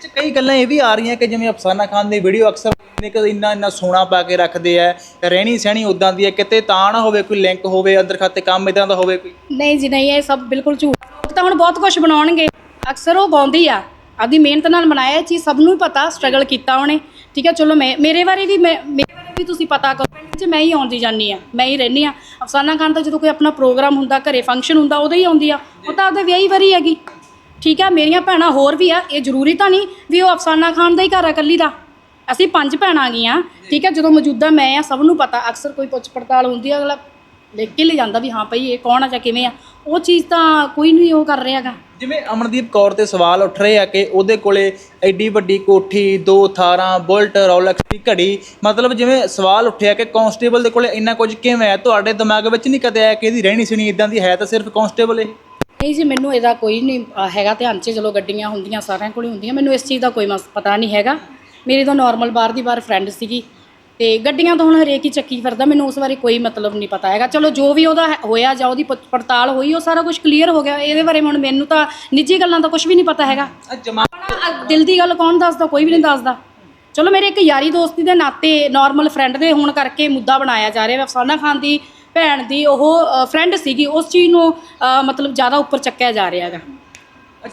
ਅੱਛਾ ਕਈ ਗੱਲਾਂ ਇਹ ਵੀ ਆ ਰਹੀਆਂ ਕਿ ਜਿਵੇਂ ਅਫਸਾਨਾ ਖਾਨ ਦੀ ਵੀਡੀਓ ਅਕਸਰ ਨੇ ਕਿ ਇੰਨਾ ਇੰਨਾ ਸੋਨਾ ਪਾ ਕੇ ਰੱਖਦੇ ਆ, ਰਹਿਣੀ ਸਹਿਣੀ ਉਦਾਂ ਦੀ ਹੈ ਕਿਤੇ ਤਾਂ ਨਾ ਹੋਵੇ ਕੋਈ ਲਿੰਕ ਹੋਵੇ, ਅੰਦਰ ਖਾਤੇ ਕੰਮ ਇਦਾਂ ਦਾ ਹੋਵੇ ਕੋਈ। ਨਹੀਂ ਜੀ, ਨਹੀਂ, ਇਹ ਸਭ ਬਿਲਕੁਲ ਝੂਠ ਲੋਕ ਤਾਂ ਹੁਣ ਬਹੁਤ ਕੁਝ ਬਣਾਉਣਗੇ। ਅਕਸਰ ਉਹ ਗਾਉਂਦੀ ਆ, ਆਪਦੀ ਮਿਹਨਤ ਨਾਲ ਬਣਾਇਆ ਇਹ ਚੀਜ਼, ਸਭ ਨੂੰ ਹੀ ਪਤਾ ਸਟਰਗਲ ਕੀਤਾ ਉਹਨੇ। ਠੀਕ ਹੈ ਚਲੋ ਮੈਂ, ਮੇਰੇ ਬਾਰੇ ਵੀ ਮੈਂ, ਮੇਰੇ ਬਾਰੇ ਵੀ ਤੁਸੀਂ ਪਤਾ ਕਰੋ। ਪਿੰਡ 'ਚ ਮੈਂ ਹੀ ਆਉਂਦੀ ਜਾਂਦੀ ਆ, ਮੈਂ ਹੀ ਰਹਿੰਦੀ ਆ। ਅਫਸਾਨਾ ਖਾਨ ਤਾਂ ਜਦੋਂ ਕੋਈ ਆਪਣਾ ਪ੍ਰੋਗਰਾਮ ਹੁੰਦਾ, ਘਰੇ ਫੰਕਸ਼ਨ ਹੁੰਦਾ, ਉਦੋਂ ਹੀ ਆਉਂਦੀ ਆ। ਉਹ ਤਾਂ ਆਪਦੇ ਵਿਆਹੀ ਵਾਰੀ ਹੈਗੀ। ਠੀਕ ਆ ਮੇਰੀਆਂ ਭੈਣਾਂ ਹੋਰ ਵੀ ਆ, ਇਹ ਜ਼ਰੂਰੀ ਤਾਂ ਨਹੀਂ ਵੀ ਉਹ ਅਫਸਾਨਾ ਖਾਨ ਦਾ ਹੀ ਘਰ ਆ ਇਕੱਲੀ ਦਾ। ਅਸੀਂ ਪੰਜ ਭੈਣਾਂ ਗਈਆਂ, ਠੀਕ ਹੈ, ਜਦੋਂ ਮੌਜੂਦਾ ਮੈਂ ਆ, ਸਭ ਨੂੰ ਪਤਾ, ਅਕਸਰ ਕੋਈ ਪੁੱਛ ਪੜਤਾਲ ਹੁੰਦੀ ਆ, ਅਗਲਾ ਲਿਖ ਕੇ ਲੈ ਜਾਂਦਾ ਵੀ ਹਾਂ ਭਈ ਇਹ ਕੌਣ ਆ ਜਾਂ ਕਿਵੇਂ ਆ। ਉਹ ਚੀਜ਼ ਤਾਂ ਕੋਈ ਨਹੀਂ ਉਹ ਕਰ ਰਿਹਾਗਾ ਜਿਵੇਂ ਅਮਨਦੀਪ ਕੌਰ ਤੇ ਸਵਾਲ ਉੱਠ ਰਹੇ ਆ ਕਿ ਉਹਦੇ ਕੋਲੇ ਐਡੀ ਵੱਡੀ ਕੋਠੀ, ਦੋ ਥਾਰਾਂ, ਬੁਲਟ, ਰੌਲੈਕਸ ਦੀ ਘੜੀ, ਮਤਲਬ ਜਿਵੇਂ ਸਵਾਲ ਉੱਠਿਆ ਕਿ ਕਾਂਸਟੇਬਲ ਦੇ ਕੋਲੇ ਇੰਨਾ ਕੁਝ ਕਿਵੇਂ ਹੈ ਤੁਹਾਡੇ ਦਿਮਾਗ ਵਿੱਚ ਨਹੀਂ ਕਦੇ ਆਇਆ ਕਿ ਇਹਦੀ ਰਹਿਣੀ ਸਣੀ ਇਦਾਂ ਦੀ ਹੈ ਤਾਂ ਸਿਰਫ ਕਾਂਸਟੇਬਲ ਇਹ? ਨਹੀਂ ਜੀ ਮੈਨੂੰ ਇਹਦਾ ਕੋਈ ਨਹੀਂ ਹੈਗਾ ਧਿਆਨ 'ਚ ਚਲੋ ਗੱਡੀਆਂ ਹੁੰਦੀਆਂ ਸਾਰਿਆਂ ਕੋਲ ਹੀ ਹੁੰਦੀਆਂ ਮੈਨੂੰ ਇਸ ਚੀਜ਼ ਦਾ ਕੋਈ ਪਤਾ ਨਹੀਂ ਹੈਗਾ। ਮੇਰੀ ਤਾਂ ਨਾਰਮਲ ਬਾਹਰ ਦੀ ਬਾਹਰ ਫਰੈਂਡ ਸੀਗੀ ਤੇ ਗੱਡੀਆਂ ਤਾਂ ਹੁਣ ਹਰੇਕ ਹੀ ਚੱਕੀ ਫਿਰਦਾ ਮੈਨੂੰ ਉਸ ਬਾਰੇ ਕੋਈ ਮਤਲਬ ਨਹੀਂ ਪਤਾ ਹੈਗਾ। ਚਲੋ ਜੋ ਵੀ ਉਹਦਾ ਹੋਇਆ ਜਾਂ ਉਹਦੀ ਪੜਤਾਲ ਹੋਈ ਉਹ ਸਾਰਾ ਕੁਝ ਕਲੀਅਰ ਹੋ ਗਿਆ। ਇਹਦੇ ਬਾਰੇ ਹੁਣ ਮੈਨੂੰ ਤਾਂ ਨਿੱਜੀ ਗੱਲਾਂ ਦਾ ਕੁਝ ਵੀ ਨਹੀਂ ਪਤਾ ਹੈਗਾ। ਦਿਲ ਦੀ ਗੱਲ ਕੌਣ ਦੱਸਦਾ? ਕੋਈ ਵੀ ਨਹੀਂ ਦੱਸਦਾ। ਚਲੋ ਮੇਰੇ ਇੱਕ ਯਾਰੀ ਦੋਸਤੀ ਦੇ ਨਾਤੇ ਨਾਰਮਲ ਫਰੈਂਡ ਦੇ ਹੋਣ ਕਰਕੇ ਮੁੱਦਾ ਬਣਾਇਆ ਜਾ ਰਿਹਾ। ਅਫਸਾਨਾ ਖਾਨ ਦੀ ਭੈਣ ਦੀ ਉਹ ਫਰੈਂਡ ਸੀਗੀ, ਉਸ ਚੀਜ਼ ਨੂੰ ਮਤਲਬ ਜ਼ਿਆਦਾ ਉੱਪਰ ਚੱਕਿਆ ਜਾ ਰਿਹਾ ਹੈਗਾ।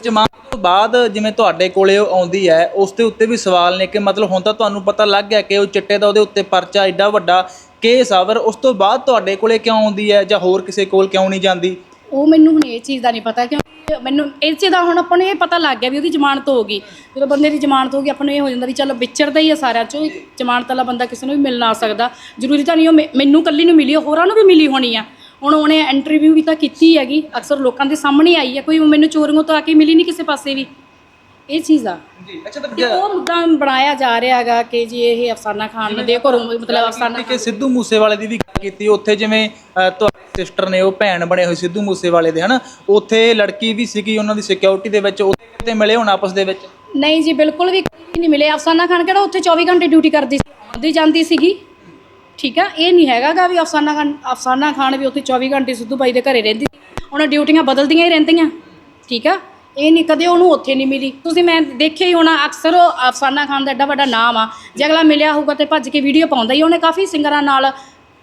ਜਮਾਤ ਤੋਂ ਬਾਅਦ ਜਿਵੇਂ ਤੁਹਾਡੇ ਕੋਲੇ ਉਹ ਆਉਂਦੀ ਹੈ, ਉਸ ਦੇ ਉੱਤੇ ਵੀ ਸਵਾਲ ਨੇ ਕਿ ਮਤਲਬ ਹੁਣ ਤਾਂ ਤੁਹਾਨੂੰ ਪਤਾ ਲੱਗ ਗਿਆ ਕਿ ਉਹ ਚਿੱਟੇ ਦਾ ਉਹਦੇ ਉੱਤੇ ਪਰਚਾ ਐਡਾ ਵੱਡਾ ਕੇਸ ਆ ਉਸ ਤੋਂ ਬਾਅਦ ਤੁਹਾਡੇ ਕੋਲੇ ਕਿਉਂ ਆਉਂਦੀ ਹੈ ਜਾਂ ਹੋਰ ਕਿਸੇ ਕੋਲ ਕਿਉਂ ਨਹੀਂ ਜਾਂਦੀ? ਉਹ ਮੈਨੂੰ ਹੁਣ ਇਹ ਚੀਜ਼ ਦਾ ਨਹੀਂ ਪਤਾ ਕਿਉਂਕਿ ਮੈਨੂੰ ਇਹ ਚੀਜ਼ ਦਾ ਹੁਣ ਆਪਾਂ ਨੂੰ ਇਹ ਪਤਾ ਲੱਗ ਗਿਆ ਵੀ ਉਹਦੀ ਜ਼ਮਾਨਤ ਹੋ ਗਈ। ਜਦੋਂ ਬੰਦੇ ਦੀ ਜ਼ਮਾਨਤ ਹੋ ਗਈ, ਆਪਾਂ ਨੂੰ ਇਹ ਹੋ ਜਾਂਦਾ ਵੀ ਚਲੋ ਵਿਚਰਦਾ ਹੀ ਆ ਸਾਰਿਆਂ ਚੋਂ, ਜ਼ਮਾਨਤ ਵਾਲਾ ਬੰਦਾ ਕਿਸੇ ਨੂੰ ਵੀ ਮਿਲ ਆ ਸਕਦਾ। ਜ਼ਰੂਰੀ ਤਾਂ ਨਹੀਂ ਉਹ ਮੈ- ਮੈਨੂੰ ਕੱਲੀ ਨੂੰ ਮਿਲੀ ਹੋਰਾਂ ਨੂੰ ਵੀ ਮਿਲੀ ਹੋਣੀ ਆ। ਹੁਣ ਉਹਨੇ ਇੰਟਰਵਿਊ ਵੀ ਤਾਂ ਕੀਤੀ ਹੈਗੀ, ਅਕਸਰ ਲੋਕਾਂ ਦੇ ਸਾਹਮਣੇ ਆਈ ਹੈ ਕੋਈ ਮੈਨੂੰ ਚੋਰੀਆਂ ਤੋਂ ਆ ਕੇ ਮਿਲੀ ਨਹੀਂ ਕਿਸੇ ਪਾਸੇ ਵੀ। ਇਹ ਚੀਜ਼ ਆ। ਜੀ ਅੱਛਾ ਤੇ ਉਹ ਮੁੱਦਾ ਬਣਾਇਆ ਜਾ ਰਿਹਾ ਹੈਗਾ ਕਿ ਜੀ ਇਹ ਅਫਸਾਨਾ ਖਾਨ ਦੇ ਘਰੋਂ ਮਤਲਬ ਅਫਸਾਨਾ ਕਿ ਸਿੱਧੂ ਮੂਸੇਵਾਲੇ ਦੀ ਵੀ ਗੱਲ ਕੀਤੀ ਉੱਥੇ ਜਿਵੇਂ ਤੁਹਾਡੇ ਸਿਸਟਰ ਨੇ ਉਹ ਭੈਣ ਬਣੇ ਹੋਏ ਸਿੱਧੂ ਮੂਸੇਵਾਲੇ ਦੇ ਹਨਾ? ਉੱਥੇ ਲੜਕੀ ਵੀ ਸੀਗੀ ਉਹਨਾਂ ਦੀ ਸਿਕਿਉਰਿਟੀ ਦੇ ਵਿੱਚ ਉੱਥੇ ਕਿਤੇ ਮਿਲੇ ਹੁਣ ਆਪਸ ਦੇ ਵਿੱਚ? ਨਹੀਂ ਜੀ ਬਿਲਕੁਲ ਵੀ ਨਹੀਂ ਮਿਲੇ। ਅਫਸਾਨਾ ਖਾਨ ਕਿਹੜਾ ਉੱਥੇ 24 ਘੰਟੇ ਡਿਊਟੀ ਕਰਦੀ ਸੀ ਆਉਂਦੀ ਜਾਂਦੀ ਸੀਗੀ। ਠੀਕ ਆ ਇਹ ਨਹੀਂ ਹੈਗਾਗਾ ਵੀ ਅਫਸਾਨਾ ਖਾਨ ਅਫਸਾਨਾ ਖਾਨ ਵੀ ਉੱਥੇ 24 ਘੰਟੇ ਸਿੱਧੂ ਬਾਈ ਦੇ ਘਰੇ ਰਹਿੰਦੀ ਸੀ। ਉਹਨਾਂ ਡਿਊਟੀਆਂ ਬਦਲਦੀਆਂ ਹੀ ਰਹਿੰਦੀਆਂ। ਠੀਕ ਆ? ਇਹ ਨਹੀਂ ਕਦੇ ਉਹਨੂੰ ਉੱਥੇ ਨਹੀਂ ਮਿਲੀ। ਤੁਸੀਂ ਮੈਂ ਦੇਖਿਆ ਹੀ ਹੋਣਾ ਅਕਸਰ ਉਹ ਅਫਸਾਨਾ ਖਾਨ ਦਾ ਐਡਾ ਵੱਡਾ ਨਾਮ ਆ। ਜੇ ਅਗਲਾ ਮਿਲਿਆ ਹੋਊਗਾ ਤੇ ਭੱਜ ਕੇ ਵੀਡੀਓ ਪਾਉਂਦਾ ਹੀ ਉਹਨੇ ਕਾਫੀ ਸਿੰਗਰਾਂ ਨਾਲ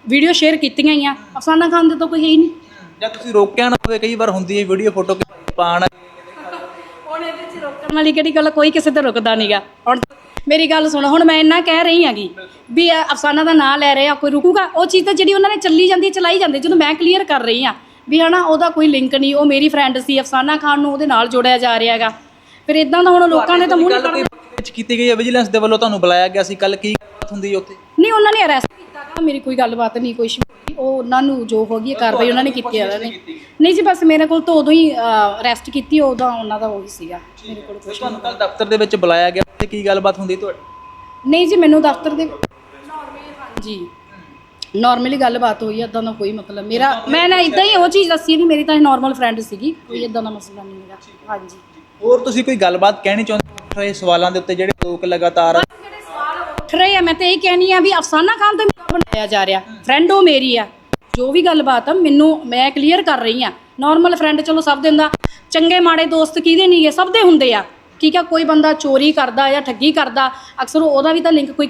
ਵੀਡੀਓ ਸ਼ੇਅਰ ਕੀਤੀਆਂ ਹੀ ਆ। ਅਫਸਾਨਾ ਖਾਨ ਦੇ ਤਾਂ ਕੋਈ ਹੈ ਹੀ ਨਹੀਂ। ਜਾਂ ਤੁਸੀਂ ਰੋਕਿਆ ਨਾ ਹੋਵੇ ਕਈ ਵਾਰ ਹੁੰਦੀ ਹੈ ਵੀਡੀਓ ਫੋਟੋ ਪਾਣ ਹੁਣ ਇਹਦੇ ਚ ਰੋਕਣ ਵਾਲੀ ਕਿਹੜੀ ਗੱਲ ਕੋਈ ਕਿਸੇ ਤੇ ਰੁਕਦਾ ਨਹੀਂਗਾ ਹੁਣ ਮੇਰੀ ਗੱਲ ਸੁਣ ਹੁਣ ਮੈਂ ਇੰਨਾ ਕਹਿ ਰਹੀ ਹਾਂਗੀ ਵੀ ਇਹ ਅਫਸਾਨਾ ਦਾ ਨਾਂ ਲੈ ਰਹੇ ਆ ਕੋਈ ਰੁਕੂਗਾ। ਉਹ ਚੀਜ਼ ਤਾਂ ਜਿਹੜੀ ਉਹਨਾਂ ਨੇ ਚੱਲੀ ਜਾਂਦੀ ਹੈ, ਚਲਾਈ ਜਾਂਦੀ ਜਦੋਂ ਮੈਂ ਕਲੀਅਰ ਕਰ ਰਹੀ ਆ। ਵੀ ਹਨਾ ਉਹਦਾ ਕੋਈ ਲਿੰਕ ਨਹੀਂ ਉਹ ਮੇਰੀ ਫਰੈਂਡ ਸੀ ਅਫਸਾਨਾ ਖਾਨ ਨੂੰ ਉਹਦੇ ਨਾਲ ਜੋੜਿਆ ਜਾ ਰਿਹਾ ਹੈਗਾ। ਫਿਰ ਇਦਾਂ ਦਾ ਹੁਣ ਲੋਕਾਂ ਨੇ ਤਾਂ ਮੂੰਹ ਨਹੀਂ ਕੱਢਣਾ ਵਿੱਚ ਕੀਤੀ ਗਈ ਹੈ? ਵਿਜੀਲੈਂਸ ਦੇ ਵੱਲੋਂ ਤੁਹਾਨੂੰ ਬੁਲਾਇਆ ਗਿਆ ਸੀ। ਕੱਲ ਕੀ ਗੱਲਬਾਤ ਹੁੰਦੀ ਹੈ ਉੱਥੇ? ਨਹੀਂ ਉਹਨਾਂ ਨੇ ਅਰੈਸਟ ਕੀਤਾ ਗਾ ਮੇਰੀ ਕੋਈ ਗੱਲਬਾਤ ਨਹੀਂ ਕੁਛ ਵੀ ਉਹ ਉਹਨਾਂ ਨੂੰ ਜੋ ਹੋ ਗਈ ਹੈ ਕਾਰਵਾਈ ਉਹਨਾਂ ਨੇ ਕੀਤੀ ਹੈ ਉਹਨਾਂ ਨੇ। ਨਹੀਂ ਜੀ ਬਸ ਮੇਰੇ ਕੋਲ ਤਾਂ ਉਦੋਂ ਹੀ ਅਰੈਸਟ ਕੀਤੀ ਉਦੋਂ ਉਹਨਾਂ ਦਾ ਉਹੀ ਸੀਗਾ। ਮੇਰੇ ਕੋਲ ਕੁਛ ਤੁਹਾਨੂੰ ਕੱਲ ਦਫ਼ਤਰ ਦੇ ਵਿੱਚ ਬੁਲਾਇਆ ਗਿਆ। ਤੇ ਕੀ ਗੱਲਬਾਤ ਹੁੰਦੀ ਤੁਹਾਡੀ? ਨਹੀਂ ਜੀ ਮੈਨੂੰ ਦਫ਼ਤਰ ਦੇ ਹਾਂਜੀ। ਨਾਰਮਲੀ ਗੱਲਬਾਤ ਹੋਈ ਇਦਾਂ ਦਾ ਕੋਈ ਮਤਲਬ ਮੇਰਾ ਮੈਂ ਨਾ ਇਦਾਂ ਹੀ ਉਹ ਚੀਜ਼ ਦੱਸੀ ਕਿ ਮੇਰੀ ਤਾਂ ਨਾਰਮਲ ਫਰੈਂਡ ਸੀਗੀ ਕੋਈ ਇਦਾਂ ਦਾ ਮਸਲਾ ਨਹੀਂ ਮੇਰਾ ਹਾਂਜੀ। ਹੋਰ ਤੁਸੀਂ ਕੋਈ ਗੱਲਬਾਤ ਕਹਿਣੀ ਚਾਹੁੰਦੇ ਹੋ? ਉੱਠ ਰਹੇ ਸਵਾਲਾਂ ਦੇ ਉੱਤੇ ਜਿਹੜੇ ਲੋਕ ਲਗਾਤਾਰ ਉੱਠ ਰਹੇ ਆ ਮੈਂ ਤਾਂ ਇਹ ਕਹਿਣੀ ਆ ਵੀ ਅਫਸਾਨਾ ਖਾਨ ਤੇ ਮੁੱਦਾ ਬਣਾਇਆ ਜਾ ਰਿਹਾ। ਫਰੈਂਡ ਉਹ ਮੇਰੀ ਆ ਜੋ ਵੀ ਗੱਲਬਾਤ ਆ ਮੈਨੂੰ ਮੈਂ ਕਲੀਅਰ ਕਰ ਰਹੀ ਆ। ਨਾਰਮਲ ਫਰੈਂਡ ਚਲੋ ਸਭ ਦੇ ਹੁੰਦਾ ਚੰਗੇ ਮਾੜੇ ਦੋਸਤ ਕਿਹਦੇ ਨਹੀਂਗੇ ਸਭ ਦੇ ਹੁੰਦੇ ਆ। ਠੀਕ ਆ ਕੋਈ ਬੰਦਾ ਚੋਰੀ ਕਰਦਾ ਜਾਂ ਠੱਗੀ ਕਰਦਾ ਅਕਸਰ ਉਹਦਾ ਵੀ ਤਾਂ ਲਿੰਕ ਕੋਈ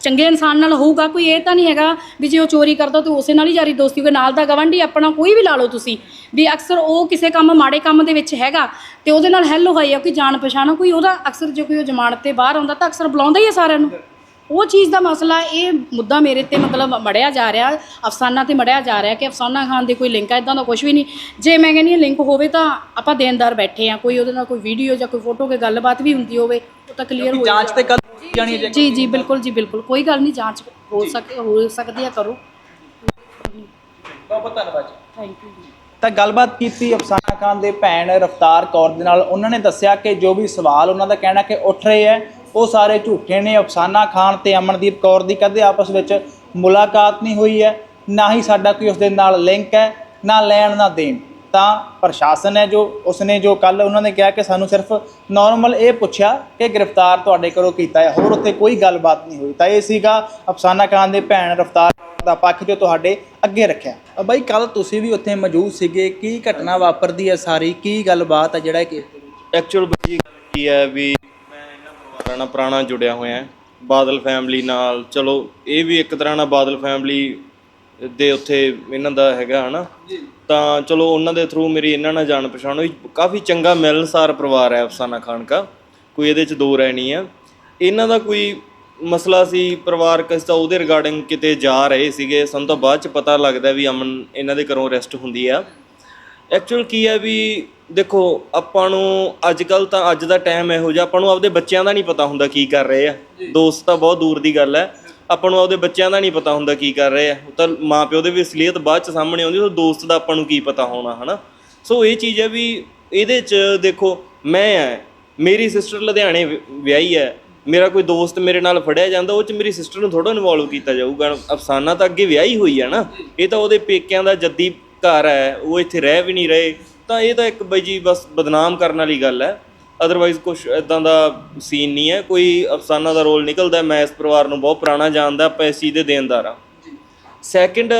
ਚੰਗੇ ਇਨਸਾਨ ਨਾਲ ਹੋਊਗਾ ਕੋਈ, ਇਹ ਤਾਂ ਨਹੀਂ ਹੈਗਾ ਵੀ ਜੇ ਉਹ ਚੋਰੀ ਕਰਦਾ ਤਾਂ ਉਸੇ ਨਾਲ ਹੀ ਯਾਰੀ ਦੋਸਤੀ ਹੋਵੇ ਨਾਲ ਦਾ ਗਵੰਡੀ ਆਪਣਾ ਕੋਈ ਵੀ ਲਾ ਲਓ ਤੁਸੀਂ। ਵੀ ਅਕਸਰ ਉਹ ਕਿਸੇ ਕੰਮ, ਮਾੜੇ ਕੰਮ ਦੇ ਵਿੱਚ ਹੈਗਾ ਤੇ ਉਹਦੇ ਨਾਲ ਹੈਲੋ ਹੋਈ ਆ, ਕੋਈ ਜਾਣ ਪਛਾਣ ਆ, ਕੋਈ ਉਹਦਾ ਅਕਸਰ ਜੇ ਕੋਈ ਉਹ ਜ਼ਮਾਨਤ ਤੇ ਬਾਹਰ ਆਉਂਦਾ ਤਾਂ ਅਕਸਰ ਬੁਲਾਉਂਦਾ ਹੀ ਆ ਸਾਰਿਆਂ ਨੂੰ। ਉਹ ਚੀਜ਼ ਦਾ ਮਸਲਾ ਇਹ ਮੁੱਦਾ ਮੇਰੇ ਤੇ ਮਤਲਬ ਮੜਿਆ ਜਾ ਰਿਹਾ ਅਫਸਾਨਾ ਤੇ ਮੜਿਆ ਜਾ ਰਿਹਾ ਕਿ ਅਫਸਾਨਾ ਖਾਨ ਦੇ ਕੋਈ ਲਿੰਕ ਹੈ ਇਦਾਂ ਦਾ ਕੁਝ ਵੀ ਨਹੀਂ। ਜੇ ਮੈਂ ਕਹਿੰਦੀ ਹਾਂ ਲਿੰਕ ਹੋਵੇ ਤਾਂ ਆਪਾਂ ਦੇਣਦਾਰ ਬੈਠੇ ਆ ਕੋਈ ਉਹਦੇ ਨਾਲ ਕੋਈ ਵੀਡੀਓ ਜਾਂ ਕੋਈ ਫੋਟੋ ਕੋਈ ਗੱਲਬਾਤ ਵੀ ਹੁੰਦੀ ਹੋਵੇ ਉਹ ਤਾਂ ਕਲੀਅਰ ਹੋ ਜਾਂਚ ਤੇ ਕੱਲ ਜਾਣੀ ਹੈ ਜੀ ਜੀ ਬਿਲਕੁਲ ਜੀ ਬਿਲਕੁਲ। ਕੋਈ ਗੱਲ ਨਹੀਂ ਜਾਂਚ ਹੋ ਸਕ ਹੋ ਸਕਦੀ ਹੈ ਕਰੋ। ਬਹੁਤ ਬਹੁਤ ਧੰਨਵਾਦ ਜੀ। ਥੈਂਕ ਯੂ ਤਾਂ ਗੱਲਬਾਤ ਕੀਤੀ ਅਫਸਾਨਾ ਖਾਨ ਦੇ ਭੈਣ ਰਫਤਾਰ ਕੌਰ ਦੇ ਨਾਲ ਉਹਨਾਂ ਨੇ ਦੱਸਿਆ ਕਿ ਜੋ ਵੀ ਸਵਾਲ ਉਹਨਾਂ ਦਾ ਕਹਿਣਾ ਕਿ ਉੱਠ ਰਹੇ ਹੈ ਉਹ ਸਾਰੇ ਝੂਠੇ ਨੇ ਅਫਸਾਨਾ ਖਾਨ ਤੇ ਅਮਨਦੀਪ ਕੌਰ ਦੀ ਕਦੇ ਆਪਸ ਵਿੱਚ ਮੁਲਾਕਾਤ ਨਹੀਂ ਹੋਈ ਹੈ ਨਾ ਹੀ ਸਾਡਾ ਕੋਈ ਉਸ ਦੇ ਨਾਲ ਲਿੰਕ ਹੈ ਨਾ ਲੈਣ ਨਾ ਦੇਣ। ਤਾਂ ਪ੍ਰਸ਼ਾਸਨ ਹੈ ਜੋ ਉਸਨੇ ਜੋ ਕੱਲ ਉਹਨਾਂ ਨੇ ਕਿਹਾ ਕਿ ਸਾਨੂੰ ਸਿਰਫ ਨਾਰਮਲ ਇਹ ਪੁੱਛਿਆ ਕਿ ਗ੍ਰਿਫਤਾਰ ਤੁਹਾਡੇ ਘਰੋਂ ਕੀਤਾ ਹੈ ਹੋਰ ਉੱਥੇ ਕੋਈ ਗੱਲਬਾਤ ਨਹੀਂ ਹੋਈ। ਤਾਂ ਇਹ ਸੀਗਾ ਅਫਸਾਨਾ ਖਾਨ ਦੇ ਭੈਣ ਰਫਤਾਰ ਦਾ ਪੱਖ ਜੋ ਤੁਹਾਡੇ ਅੱਗੇ ਰੱਖਿਆ। ਅ ਬਾਈ ਕੱਲ ਤੁਸੀਂ ਵੀ ਉੱਥੇ ਮੌਜੂਦ ਸੀਗੇ ਕੀ ਘਟਨਾ ਵਾਪਰਦੀ ਹੈ ਸਾਰੀ? ਕੀ ਗੱਲਬਾਤ ਹੈ ਜਿਹੜਾ ਕਿ ਐਕਚੁਅਲ ਬਈ ਕੀ ਹੈ ਵੀ ਨਾਲ ਪੁਰਾਣਾ ਜੁੜਿਆ ਹੋਇਆ ਹਾਂ। ਬਾਦਲ ਫੈਮਿਲੀ ਨਾਲ ਚਲੋ ਇਹ ਵੀ ਇੱਕ ਤਰ੍ਹਾਂ ਨਾਲ ਬਾਦਲ ਫੈਮਿਲੀ ਦੇ ਉੱਥੇ ਇਹਨਾਂ ਦਾ ਹੈਗਾ ਹਨਾ? ਤਾਂ ਚਲੋ ਉਹਨਾਂ ਦੇ ਥਰੂ ਮੇਰੀ ਇਹਨਾਂ ਨਾਲ ਜਾਣ ਪਛਾਣ ਹੋਈ। ਕਾਫੀ ਚੰਗਾ ਮਿਲਨਸਾਰ ਪਰਿਵਾਰ ਹੈ ਅਫਸਾਨਾ ਖਾਨ ਦਾ। ਕੋਈ ਇਹਦੇ ਚ ਦੋ ਰਹਿ ਨਹੀਂ ਹੈ। ਇਹਨਾਂ ਦਾ ਕੋਈ ਮਸਲਾ ਸੀ ਪਰਿਵਾਰ ਕਿਸ ਦਾ ਉਹਦੇ ਰਿਗਾਰਡਿੰਗ ਕਿਤੇ ਜਾ ਰਹੇ ਸੀਗੇ। ਸਾਨੂੰ ਤਾਂ ਬਾਅਦ ਚ ਪਤਾ ਲੱਗਦਾ ਵੀ ਅਮਨ ਇਹਨਾਂ ਦੇ ਘਰੋਂ ਅਰੈਸਟ ਹੁੰਦੀ ਆ। ਐਕਚੁਅਲ ਕੀ ਹੈ ਵੀ ਦੇਖੋ ਆਪਾਂ ਨੂੰ ਅੱਜ ਕੱਲ ਤਾਂ ਅੱਜ ਦਾ ਟਾਈਮ ਇਹੋ ਜਿਹਾ ਆਪਾਂ ਨੂੰ ਆਪਦੇ ਬੱਚਿਆਂ ਦਾ ਨਹੀਂ ਪਤਾ ਹੁੰਦਾ ਕੀ ਕਰ ਰਹੇ ਆ। ਦੋਸਤ ਤਾਂ ਬਹੁਤ ਦੂਰ ਦੀ ਗੱਲ ਹੈ। ਆਪਾਂ ਨੂੰ ਆਪਦੇ ਬੱਚਿਆਂ ਦਾ ਨਹੀਂ ਪਤਾ ਹੁੰਦਾ ਕੀ ਕਰ ਰਹੇ ਆ। ਉਹ ਤਾਂ ਮਾਪਿਓ ਦੇ ਵੀ ਅਸਲੀਅਤ ਬਾਅਦ ਚ ਸਾਹਮਣੇ ਆਉਂਦੀ ਉਹ ਦੋਸਤ ਦਾ ਆਪਾਂ ਨੂੰ ਕੀ ਪਤਾ ਹੋਣਾ ਹਨਾ? ਸੋ ਇਹ ਚੀਜ਼ ਹੈ ਵੀ ਇਹਦੇ ਚ ਦੇਖੋ ਮੈਂ ਆ ਮੇਰੀ ਸਿਸਟਰ ਲੁਧਿਆਣੇ ਵਿਆਹੀ ਹੈ। ਮੇਰਾ ਕੋਈ ਦੋਸਤ ਮੇਰੇ ਨਾਲ ਫੜਿਆ ਜਾਂਦਾ ਉਹ ਚ ਮੇਰੀ ਸਿਸਟਰ ਨੂੰ ਥੋੜਾ ਇਨਵੋਲਵ ਕੀਤਾ ਜਾਊਗਾ। ਅਫਸਾਨਾ ਤਾਂ ਅੱਗੇ ਵਿਆਹੀ ਹੋਈ ਹੈ ਨਾ। ਇਹ ਤਾਂ ਉਹਦੇ ਪੇਕਿਆਂ ਦਾ ਜੱਦੀ ਘਰ ਹੈ ਉਹ ਇੱਥੇ ਰਹਿ ਵੀ ਨਹੀਂ ਰਹੇ ਤਾਂ ਇਹ ਤਾਂ ਇੱਕ ਬਈ ਜੀ ਬਸ ਬਦਨਾਮ ਕਰਨ ਵਾਲੀ ਗੱਲ ਹੈ। ਅਦਰਵਾਈਜ਼ ਕੁਝ ਇਦਾਂ ਦਾ ਸੀਨ ਨਹੀਂ ਹੈ ਕੋਈ ਅਫਸਾਨਾ ਦਾ ਰੋਲ ਨਿਕਲਦਾ ਹੈ। ਮੈਂ ਇਸ ਪਰਿਵਾਰ ਨੂੰ ਬਹੁਤ ਪੁਰਾਣਾ ਜਾਣਦਾ ਆਪਾਂ ਇਸ ਚੀਜ਼ ਦੇ ਦੇਣਦਾਰ ਹਾਂ। ਸੈਕਿੰਡ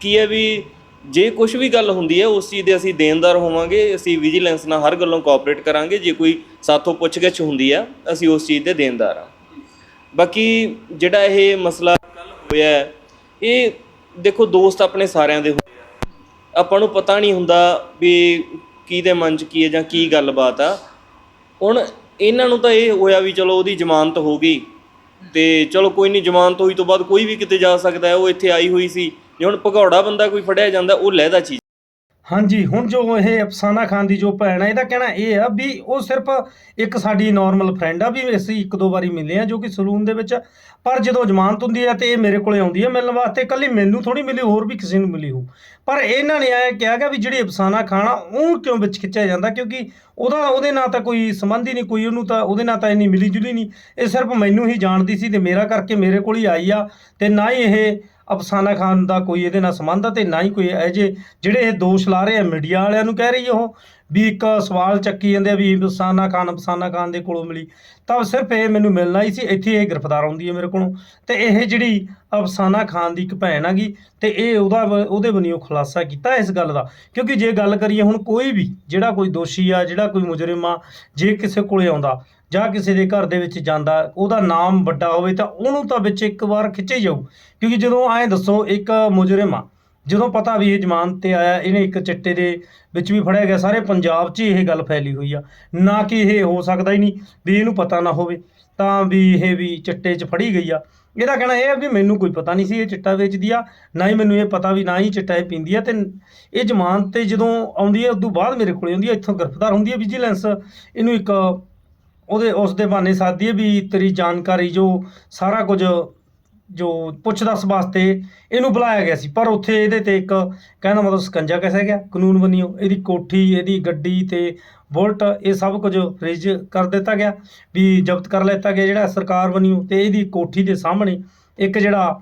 ਕੀ ਹੈ ਵੀ ਜੇ ਕੁਝ ਵੀ ਗੱਲ ਹੁੰਦੀ ਹੈ ਉਸ ਚੀਜ਼ ਦੇ ਅਸੀਂ ਦੇਣਦਾਰ ਹੋਵਾਂਗੇ ਅਸੀਂ ਵਿਜੀਲੈਂਸ ਨਾਲ ਹਰ ਗੱਲੋਂ ਕੋਆਪਰੇਟ ਕਰਾਂਗੇ ਜੇ ਕੋਈ ਸਾਥੋਂ ਪੁੱਛਗਿੱਛ ਹੁੰਦੀ ਆ ਅਸੀਂ ਉਸ ਚੀਜ਼ ਦੇ ਦੇਣਦਾਰ ਹਾਂ। ਬਾਕੀ ਜਿਹੜਾ ਇਹ ਮਸਲਾ ਕੱਲ ਹੋਇਆ ਹੈ, ਇਹ ਦੇਖੋ ਦੋਸਤ ਆਪਣੇ ਸਾਰਿਆਂ ਦੇ ਆ ਆਪਾਂ ਨੂੰ ਪਤਾ ਨਹੀਂ ਹੁੰਦਾ ਵੀ ਕਿਹਦੇ ਮਨ 'ਚ ਕੀ ਹੈ ਜਾਂ ਕੀ ਗੱਲਬਾਤ ਆ। ਹੁਣ ਇਹਨਾਂ ਨੂੰ ਤਾਂ ਇਹ ਹੋਇਆ ਵੀ ਚਲੋ ਉਹਦੀ ਜ਼ਮਾਨਤ ਹੋ ਗਈ। ਤੇ ਚਲੋ ਕੋਈ ਨਹੀਂ, ਜ਼ਮਾਨਤ ਹੋਈ ਤੋਂ ਬਾਅਦ ਕੋਈ ਵੀ ਕਿਤੇ ਜਾ ਸਕਦਾ ਹੈ, ਉਹ ਇੱਥੇ ਆਈ ਹੋਈ ਸੀ। ਜੇ ਹੁਣ ਭਗੌੜਾ ਬੰਦਾ ਕੋਈ ਫੜਿਆ ਜਾਂਦਾ, ਉਹ ਲਹਿਦਾ ਚੀਜ਼। ਹਾਂਜੀ, ਹੁਣ ਜੋ ਇਹ ਅਫਸਾਨਾ ਖਾਨ ਦੀ ਜੋ ਭੈਣ ਹੈ ਇਹਦਾ ਕਹਿਣਾ ਇਹ ਆ ਵੀ ਉਹ ਸਿਰਫ ਇੱਕ ਸਾਡੀ ਨਾਰਮਲ ਫਰੈਂਡ ਆ, ਵੀ ਅਸੀਂ ਇੱਕ ਦੋ ਵਾਰੀ ਮਿਲੇ ਆ ਜੋ ਕਿ ਸਲੂਨ ਦੇ ਵਿੱਚ। ਪਰ ਜਦੋਂ ਜ਼ਮਾਨਤ ਹੁੰਦੀ ਹੈ ਤੇ ਇਹ ਮੇਰੇ ਕੋਲੇ ਆਉਂਦੀ ਹੈ ਮਿਲਣ ਵਾਸਤੇ ਕੱਲੀ ਮੈਨੂੰ ਥੋੜੀ ਮਿਲੀ, ਹੋਰ ਵੀ ਕਿਸੇ ਨੂੰ ਮਿਲੀ ਹੋ ਪਰ ਇਹਨਾਂ ਨੇ ਇਹ ਕਿਹਾ ਗਿਆ ਵੀ ਜਿਹੜੀ ਅਫਸਾਨਾ ਖਾਨ ਆ ਉਹ ਕਿਉਂ ਵਿੱਚ ਖਿੱਚਿਆ ਜਾਂਦਾ? ਕਿਉਂਕਿ ਉਹਦਾ ਉਹਦੇ ਨਾਲ ਤਾਂ ਕੋਈ ਸੰਬੰਧ ਹੀ ਨਹੀਂ, ਕੋਈ ਉਹਨੂੰ ਤਾਂ ਉਹਦੇ ਨਾਲ ਤਾਂ ਇੰਨੀ ਮਿਲੀ ਜੁਲੀ ਨਹੀਂ। ਇਹ ਸਿਰਫ ਮੈਨੂੰ ਹੀ ਜਾਣਦੀ ਸੀ ਤੇ ਮੇਰਾ ਕਰਕੇ ਮੇਰੇ ਕੋਲ ਹੀ ਆਈ ਆ ਤੇ ਨਾ ਹੀ ਇਹ ਅਫਸਾਨਾ ਖਾਨ ਦਾ ਕੋਈ ਇਹਦੇ ਨਾਲ ਸੰਬੰਧ ਆ ਤੇ ਨਾ ਹੀ ਕੋਈ ਇਹ ਜਿਹੇ ਜਿਹੜੇ ਇਹ ਦੋਸ਼ ਲਾ ਰਹੇ ਆ, ਮੀਡੀਆ ਵਾਲਿਆਂ ਨੂੰ ਕਹਿ ਰਹੀ ਉਹ। ਵੀ ਇੱਕ ਸਵਾਲ ਚੱਕੀ ਜਾਂਦੇ ਆ ਵੀ ਅਫਸਾਨਾ ਖਾਨ ਅਫਸਾਨਾ ਖਾਨ ਦੇ ਕੋਲੋਂ ਮਿਲੀ। ਤਾਂ ਸਿਰਫ ਇਹ ਮੈਨੂੰ ਮਿਲਣਾ ਹੀ ਸੀ, ਇੱਥੇ ਇਹ ਗ੍ਰਿਫਤਾਰ ਹੁੰਦੀ ਹੈ ਮੇਰੇ ਕੋਲੋਂ। ਤੇ ਇਹ ਜਿਹੜੀ ਅਫਸਾਨਾ ਖਾਨ ਦੀ ਇੱਕ ਭੈਣ ਹੈਗੀ ਤੇ ਇਹ ਉਹਦਾ ਉਹਦੇ ਬਨਿਓ ਖੁਲਾਸਾ ਕੀਤਾ ਇਸ ਗੱਲ ਦਾ। ਕਿਉਂਕਿ ਜੇ ਗੱਲ ਕਰੀਏ ਹੁਣ ਕੋਈ ਵੀ, ਜਿਹੜਾ ਕੋਈ ਦੋਸ਼ੀ ਆ, ਜਿਹੜਾ ਕੋਈ ਮੁਜਰਮ ਆ, ਜੇ ਕਿਸੇ ਕੋਲੇ ਆਉਂਦਾ, ਜਾਂ ਕਿਸੇ ਦੇ ਘਰ ਦੇ ਵਿੱਚ ਜਾਂਦਾ, ਉਹਦਾ ਨਾਮ ਵੱਡਾ ਹੋਵੇ ਤਾਂ ਉਹਨੂੰ ਤਾਂ ਵਿੱਚ ਇੱਕ ਵਾਰ ਖਿੱਚੇ ਜਾਊ। ਕਿਉਂਕਿ ਜਦੋਂ ਐਂ ਦੱਸੋ, ਇੱਕ ਮੁਜਰਮ ਆ ਜਦੋਂ ਪਤਾ ਵੀ ਇਹ ਜ਼ਮਾਨਤ ਤੇ ਆਇਆ, ਇਹਨੇ ਇੱਕ ਚਿੱਟੇ ਦੇ ਵਿੱਚ ਵੀ ਫੜਿਆ ਗਿਆ, ਸਾਰੇ ਪੰਜਾਬ 'ਚ ਹੀ ਇਹ ਗੱਲ ਫੈਲੀ ਹੋਈ ਆ। ਨਾ ਕਿ ਇਹ ਹੋ ਸਕਦਾ ਹੀ ਨਹੀਂ ਵੀ ਇਹਨੂੰ ਪਤਾ ਨਾ ਹੋਵੇ, ਤਾਂ ਵੀ ਇਹ ਵੀ ਚਿੱਟੇ 'ਚ ਫੜੀ ਗਈ ਆ। ਇਹਦਾ ਕਹਿਣਾ ਇਹ ਆ ਵੀ ਮੈਨੂੰ ਕੋਈ ਪਤਾ ਨਹੀਂ ਸੀ ਇਹ ਚਿੱਟਾ ਵੇਚਦੀ ਆ, ਨਾ ਹੀ ਮੈਨੂੰ ਇਹ ਪਤਾ ਵੀ ਨਾ ਹੀ ਚਿੱਟਾ ਇਹ ਪੀਂਦੀ ਆ, ਤੇ ਇਹ ਜ਼ਮਾਨਤ ਤੇ ਜਦੋਂ ਆਉਂਦੀ ਹੈ ਉਦੋਂ ਬਾਅਦ ਮੇਰੇ ਕੋਲੇ ਆਉਂਦੀ ਹੈ ਇੱਥੋਂ ਗ੍ਰਿਫਤਾਰ ਹੁੰਦੀ ਹੈ ਵਿਜੀਲੈਂਸ ਇਹਨੂੰ ਇੱਕ ਉਹਦੇ ਉਸ ਦੇ ਬਹਾਨੇ ਸਾਦੀ ਹੈ ਵੀ ਤੇਰੀ ਜਾਣਕਾਰੀ ਜੋ ਸਾਰਾ ਕੁਝ ਜੋ ਪੁੱਛ ਦੱਸ ਵਾਸਤੇ ਇਹਨੂੰ ਬੁਲਾਇਆ ਗਿਆ ਸੀ। ਪਰ ਉੱਥੇ ਇਹਦੇ ਤੇ ਇੱਕ ਕਹਿੰਦਾ ਮਤਲਬ ਸਕੰਜਾ ਕਸਿਆ ਗਿਆ, ਕਾਨੂੰਨ ਬੰਨਿਓ, ਇਹਦੀ ਕੋਠੀ, ਇਹਦੀ ਗੱਡੀ ਤੇ ਬੁਲਟ, ਇਹ ਸਭ ਕੁਝ ਫ੍ਰਿਜ ਕਰ ਦਿੱਤਾ ਗਿਆ, ਵੀ ਜ਼ਬਤ ਕਰ ਲਿੱਤਾ ਗਿਆ ਜਿਹੜਾ ਸਰਕਾਰ ਬੰਨਿਓ ਤੇ ਇਹਦੀ ਕੋਠੀ ਦੇ ਸਾਹਮਣੇ ਇੱਕ ਜਿਹੜਾ